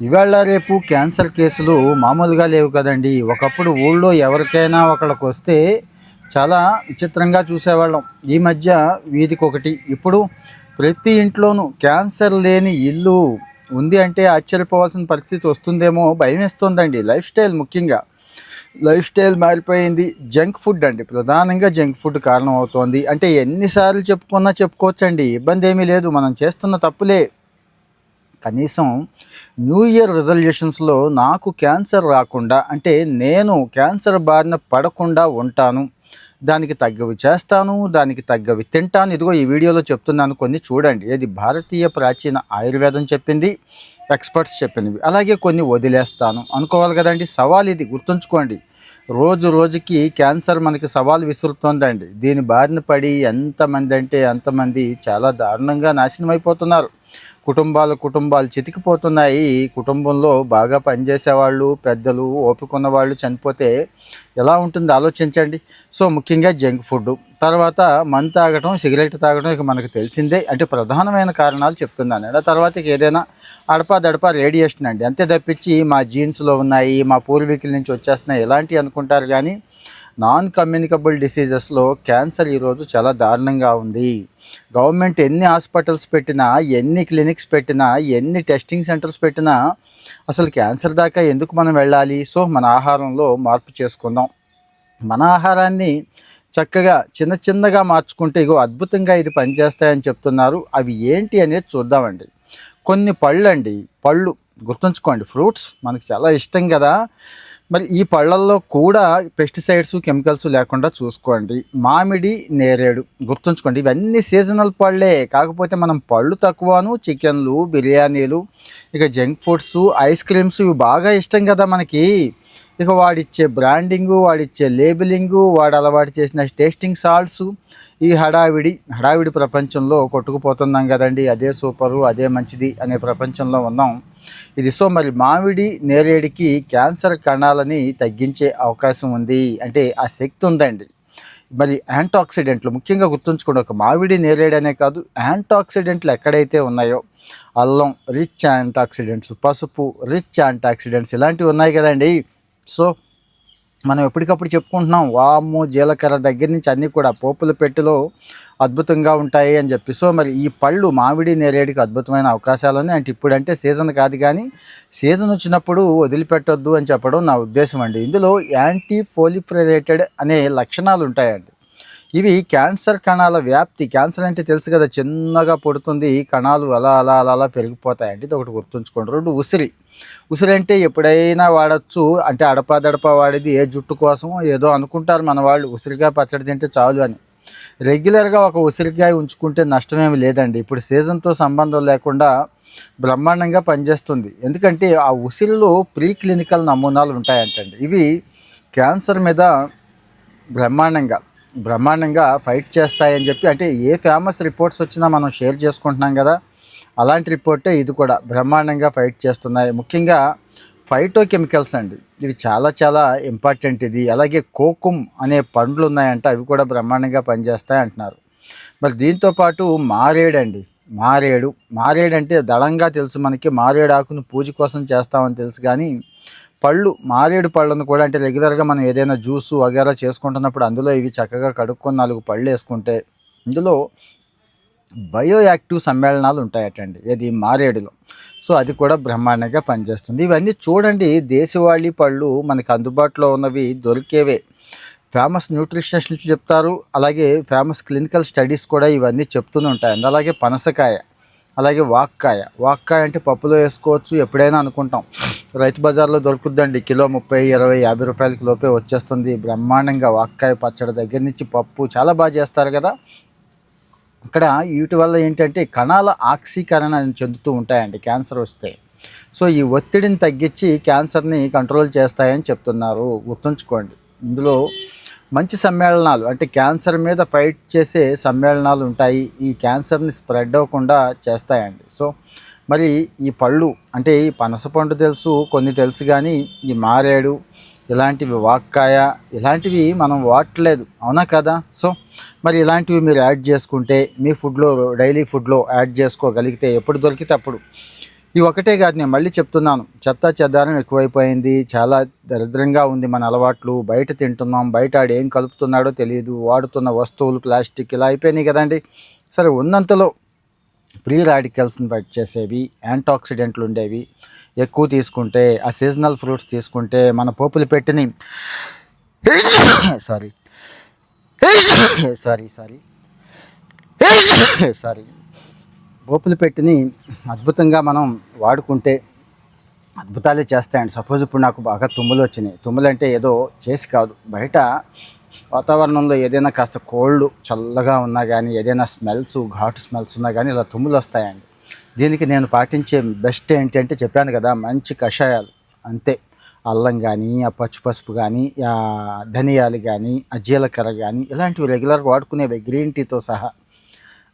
ఇవాళ రేపు క్యాన్సర్ కేసులు మామూలుగా లేవు కదండి. ఒకప్పుడు ఊళ్ళో ఎవరికైనా ఒకళ్ళకి వస్తే చాలా విచిత్రంగా చూసేవాళ్ళం. ఈ మధ్య వీధికి ఒకటి ఇప్పుడు ప్రతి ఇంట్లోనూ క్యాన్సర్ లేని ఇల్లు ఉంది అంటే ఆశ్చర్యపోవాల్సిన పరిస్థితి వస్తుందేమో భయం వేస్తుందండి లైఫ్ స్టైల్ ముఖ్యంగా. లైఫ్ స్టైల్ మారిపోయింది. జంక్ ఫుడ్ అండి. ప్రధానంగా జంక్ ఫుడ్ కారణం అవుతోంది అంటే ఎన్నిసార్లు చెప్పుకున్నా చెప్పుకోవచ్చండి. ఇబ్బంది ఏమీ లేదు. మనం చేస్తున్న తప్పులే. కనీసం న్యూ ఇయర్ రిజల్యూషన్స్లో నాకు క్యాన్సర్ రాకుండా అంటే నేను క్యాన్సర్ బారిన పడకుండా ఉంటాను. దానికి తగ్గవి చేస్తాను దానికి తగ్గవి తింటాను. ఇదిగో ఈ వీడియోలో చెప్తున్నాను కొన్ని చూడండి. ఇది భారతీయ ప్రాచీన ఆయుర్వేదం చెప్పింది ఎక్స్పర్ట్స్ చెప్పినవి అలాగే కొన్ని వదిలేస్తాను. అనుకోవాలి కదండి సవాల్ ఇది గుర్తుంచుకోండి. రోజు రోజుకి క్యాన్సర్ మనకి సవాల్ విసురుతోందండి. దీని బారిన పడి ఎంతమంది అంటే ఎంతమంది చాలా దారుణంగా నాశనం అయిపోతున్నారు కుటుంబాలు కుటుంబాలు చితికిపోతున్నాయి. కుటుంబంలో బాగా పనిచేసేవాళ్ళు పెద్దలు ఓపికన్న వాళ్ళు చనిపోతే ఎలా ఉంటుంది? ఆలోచించండి. సో ముఖ్యంగా జంక్ ఫుడ్ తర్వాత మందు తాగటం సిగరెట్ తాగడం ఇక మనకు తెలిసిందే. అంటే ప్రధానమైన కారణాలు చెప్తున్నాను. ఆ తర్వాత ఏదైనా అడపా దడపా రేడియేషన్ అండి. అంతే తప్పించి మా జీన్స్లో ఉన్నాయి మా పూర్వీకుల నుంచి వచ్చేస్తున్నాయి. ఇలాంటివి అనుకుంటారు కానీ నాన్ కమ్యూనికబుల్ డిసీజెస్లో క్యాన్సర్ ఈరోజు చాలా దారుణంగా ఉంది. గవర్నమెంట్ ఎన్ని హాస్పిటల్స్ పెట్టినా ఎన్ని క్లినిక్స్ పెట్టినా ఎన్ని టెస్టింగ్ సెంటర్స్ పెట్టినా అసలు క్యాన్సర్ దాకా ఎందుకు మనం వెళ్ళాలి? సో మన ఆహారంలో మార్పు చేసుకుందాం. మన ఆహారాన్ని చక్కగా చిన్న చిన్నగా మార్చుకుంటే ఇగో అద్భుతంగా ఇది పనిచేస్తాయని చెప్తున్నారు. అవి ఏంటి అనేది చూద్దామండి. కొన్ని పళ్ళు అండి పళ్ళు గుర్తుంచుకోండి. ఫ్రూట్స్ మనకు చాలా ఇష్టం కదా. మరి ఈ పళ్ళల్లో కూడా పెస్టిసైడ్స్ కెమికల్స్ లేకుండా చూసుకోండి. మామిడి నేరేడు గుర్తుంచుకోండి. ఇవన్నీ సీజనల్ పళ్ళే. కాకపోతే మనం పళ్ళు తక్కువను చికెన్లు బిర్యానీలు ఇక జంక్ ఫుడ్స్ ఐస్ క్రీమ్స్ ఇవి బాగా ఇష్టం కదా మనకి. ఇక వాడిచ్చే బ్రాండింగు వాడిచ్చే లేబులింగు వాడు అలవాటు చేసిన టేస్టింగ్ సాల్ట్స్ ఈ హడావిడి హడావిడి ప్రపంచంలో కొట్టుకుపోతున్నాం కదండి. అదే సూపరు అదే మంచిది అనే ప్రపంచంలో ఉన్నాం. ఇది సో మరి మామిడి నేరేడికి క్యాన్సర్ కణాలని తగ్గించే అవకాశం ఉంది అంటే ఆ శక్తి ఉందండి. మరి యాంటాక్సిడెంట్లు ముఖ్యంగా గుర్తుంచుకోండి ఒక మామిడి నేరేడు అనే కాదు యాంటాక్సిడెంట్లు ఎక్కడైతే ఉన్నాయో అల్లం రిచ్ యాంటాక్సిడెంట్స్ పసుపు రిచ్ యాంటాక్సిడెంట్స్ ఇలాంటివి ఉన్నాయి కదండి. సో మనం ఎప్పటికప్పుడు చెప్పుకుంటున్నాం వాము జీలకర్ర దగ్గర నుంచి అన్నీ కూడా పోపుల పెట్టెలో అద్భుతంగా ఉంటాయి అని చెప్పి. సో మరి ఈ పళ్ళు మామిడి నేరేడికి అద్భుతమైన అవకాశాలు ఉన్నాయి. అంటే ఇప్పుడంటే సీజన్ కాదు కానీ సీజన్ వచ్చినప్పుడు వదిలిపెట్టొద్దు అని చెప్పడం నా ఉద్దేశం అండి. ఇందులో యాంటీ ఫోలిఫ్రేటెడ్ అనే లక్షణాలు ఉంటాయండి. ఇవి క్యాన్సర్ కణాల వ్యాప్తి. క్యాన్సర్ అంటే తెలుసు కదా చిన్నగా పుడుతుంది కణాలు అలా అలా అలా అలా పెరిగిపోతాయండి ఇది ఒకటి గుర్తుంచుకోండి. రెండు ఉసిరి. ఉసిరి అంటే ఎప్పుడైనా వాడచ్చు. అంటే అడపా వాడేది ఏ జుట్టు కోసం ఏదో అనుకుంటారు మన వాళ్ళు. ఉసిరిగా పచ్చడి తింటే చాలు అని. రెగ్యులర్గా ఒక ఉసిరికాయ ఉంచుకుంటే నష్టమేమి లేదండి. ఇప్పుడు సీజన్తో సంబంధం లేకుండా బ్రహ్మాండంగా పనిచేస్తుంది. ఎందుకంటే ఆ ఉసిరిలో ప్రీ క్లినికల్ నమూనాలు ఉంటాయంటండి. ఇవి క్యాన్సర్ మీద బ్రహ్మాండంగా బ్రహ్మాండంగా ఫైట్ చేస్తాయని చెప్పి అంటే ఏ ఫేమస్ రిపోర్ట్స్ వచ్చినా మనం షేర్ చేసుకుంటున్నాం కదా అలాంటి రిపోర్టే ఇది కూడా బ్రహ్మాండంగా ఫైట్ చేస్తున్నాయి. ముఖ్యంగా ఫైటో కెమికల్స్ అండి. ఇవి చాలా చాలా ఇంపార్టెంట్ ఇది. అలాగే కోకుమ్ అనే పండ్లు ఉన్నాయంట అవి కూడా బ్రహ్మాండంగా పనిచేస్తాయి అంటున్నారు. మరి దీంతోపాటు మారేడు అండి. మారేడు. మారేడు అంటే దళంగా తెలుసు మనకి. మారేడు ఆకును పూజ కోసం చేస్తామని తెలుసు కానీ పళ్ళు మారేడు పళ్ళను కూడా అంటే రెగ్యులర్గా మనం ఏదైనా జ్యూస్ వగేరా చేసుకుంటున్నప్పుడు అందులో ఇవి చక్కగా కడుక్కొని నాలుగు పళ్ళు వేసుకుంటే ఇందులో బయో యాక్టివ్ సమ్మేళనాలు ఉంటాయటండి ఇది మారేడులో. సో అది కూడా బ్రహ్మాండంగా పనిచేస్తుంది. ఇవన్నీ చూడండి దేశవాళీ పళ్ళు మనకు అందుబాటులో ఉన్నవి దొరికేవే. ఫేమస్ న్యూట్రిషనిస్టులు చెప్తారు అలాగే ఫేమస్ క్లినికల్ స్టడీస్ కూడా ఇవన్నీ చెప్తూనే ఉంటాయండి. అలాగే పనసకాయ. అలాగే వాక్కాయ. వాక్కాయ అంటే పప్పులో వేసుకోవచ్చు ఎప్పుడైనా అనుకుంటాం. రైతు బజార్లో దొరుకుద్దండి కిలో ముప్పై ఇరవై యాభై రూపాయలకి లోపే వచ్చేస్తుంది. బ్రహ్మాండంగా వాక్కాయ పచ్చడి దగ్గర నుంచి పప్పు చాలా బాగా చేస్తారు కదా. ఇక్కడ వీటి వల్ల ఏంటంటే కణాల ఆక్సీకరణ చెందుతూ ఉంటాయండి క్యాన్సర్ వస్తే. సో ఈ ఒత్తిడిని తగ్గించి క్యాన్సర్ని కంట్రోల్ చేస్తాయని చెప్తున్నారు. గుర్తుంచుకోండి. ఇందులో మంచి సమ్మేళనాలు అంటే క్యాన్సర్ మీద ఫైట్ చేసే సమ్మేళనాలు ఉంటాయి. ఈ క్యాన్సర్ని స్ప్రెడ్ అవ్వకుండా చేస్తాయండి. సో మరి ఈ పళ్ళు అంటే ఈ పనస పండు తెలుసు కొన్ని తెలుసు కానీ ఈ మారేడు ఇలాంటివి వాక్కాయ ఇలాంటివి మనం వాడట్లేదు. అవునా కదా? సో మరి ఇలాంటివి మీరు యాడ్ చేసుకుంటే మీ ఫుడ్లో డైలీ ఫుడ్లో యాడ్ చేసుకోగలిగితే ఎప్పుడు దొరికితే అప్పుడు ఈ ఒకటే కాదు నేను మళ్ళీ చెప్తున్నాను. చెత్త చెదారం ఎక్కువైపోయింది. చాలా దరిద్రంగా ఉంది మన అలవాట్లు. బయట తింటున్నాం. బయట ఆడు ఏం కలుపుతున్నాడో తెలియదు. వాడుతున్న వస్తువులు ప్లాస్టిక్ ఇలా అయిపోయినాయి కదండి. సరే ఉన్నంతలో ప్రీ రాడికల్స్ని బయట చేసేవి యాంటాక్సిడెంట్లు ఉండేవి. ఎక్కువ తీసుకుంటే ఆ సీజనల్ ఫ్రూట్స్ తీసుకుంటే మన పోపులు పెట్టిని సారీ. Sorry sorry. సారీ. బోపులపెట్టిని అద్భుతంగా మనం వాడుకుంటే అద్భుతాలే చేస్తాయండి సపోజ్ ఇప్పుడు నాకు బాగా తుమ్ములు వచ్చినాయి. తుమ్ములు అంటే ఏదో చేసి కాదు. బయట వాతావరణంలో ఏదైనా కాస్త కోల్డ్ చల్లగా ఉన్నా కానీ ఏదైనా స్మెల్స్ ఘాటు స్మెల్స్ ఉన్నా కానీ ఇలా తుమ్ములు వస్తాయండి. దీనికి నేను పాటించే బెస్ట్ ఏంటి అంటే చెప్పాను కదా మంచి కషాయాలు. అంతే. అల్లం కానీ ఆ పచ్చి పసుపు కానీ ఆ ధనియాలు కానీ ఆ జీలకర్ర కానీ ఇలాంటివి రెగ్యులర్గా వాడుకునేవి గ్రీన్ టీతో సహా.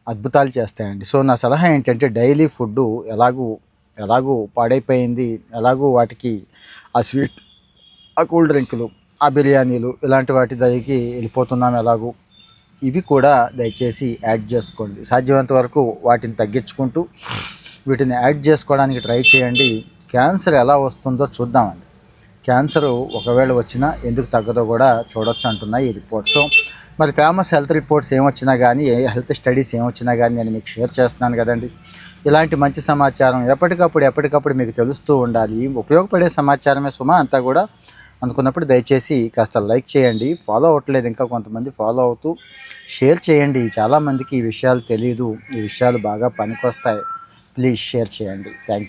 అద్భుతాలు చేస్తాయండి. సో నా సలహా ఏంటంటే డైలీ ఫుడ్ ఎలాగూ ఎలాగూ పాడైపోయింది ఎలాగూ వాటికి ఆ స్వీట్ ఆ కూల్ డ్రింకులు ఆ బిర్యానీలు ఇలాంటి వాటి దగ్గరికి వెళ్ళిపోతున్నాం ఎలాగూ. ఇవి కూడా దయచేసి యాడ్ చేసుకోండి. సాధ్యమైనంత వరకు వాటిని తగ్గించుకుంటూ వీటిని యాడ్ చేసుకోవడానికి ట్రై చేయండి. క్యాన్సర్ ఎలా వస్తుందో చూద్దామండి. క్యాన్సర్ ఒకవేళ వచ్చినా ఎందుకు తగ్గదో కూడా చూడొచ్చు అంటున్నాయి ఈ రిపోర్ట్స్ మరి ఫేమస్ హెల్త్ రిపోర్ట్స్ ఏమొచ్చినా కానీ ఏ హెల్త్ స్టడీస్ ఏమొచ్చినా కానీ నేను మీకు షేర్ చేస్తున్నాను కదండి. ఇలాంటి మంచి సమాచారం ఎప్పటికప్పుడు ఎప్పటికప్పుడు మీకు తెలుస్తూ ఉండాలి. ఉపయోగపడే సమాచారమే సుమా అంతా కూడా అనుకున్నప్పుడు దయచేసి కాస్త లైక్ చేయండి. ఫాలో అవ్వట్లేదు ఇంకా కొంతమంది ఫాలో అవుతూ షేర్ చేయండి. చాలామందికి ఈ విషయాలు తెలియదు ఈ విషయాలు బాగా పనికొస్తాయి. ప్లీజ్ షేర్ చేయండి. థ్యాంక్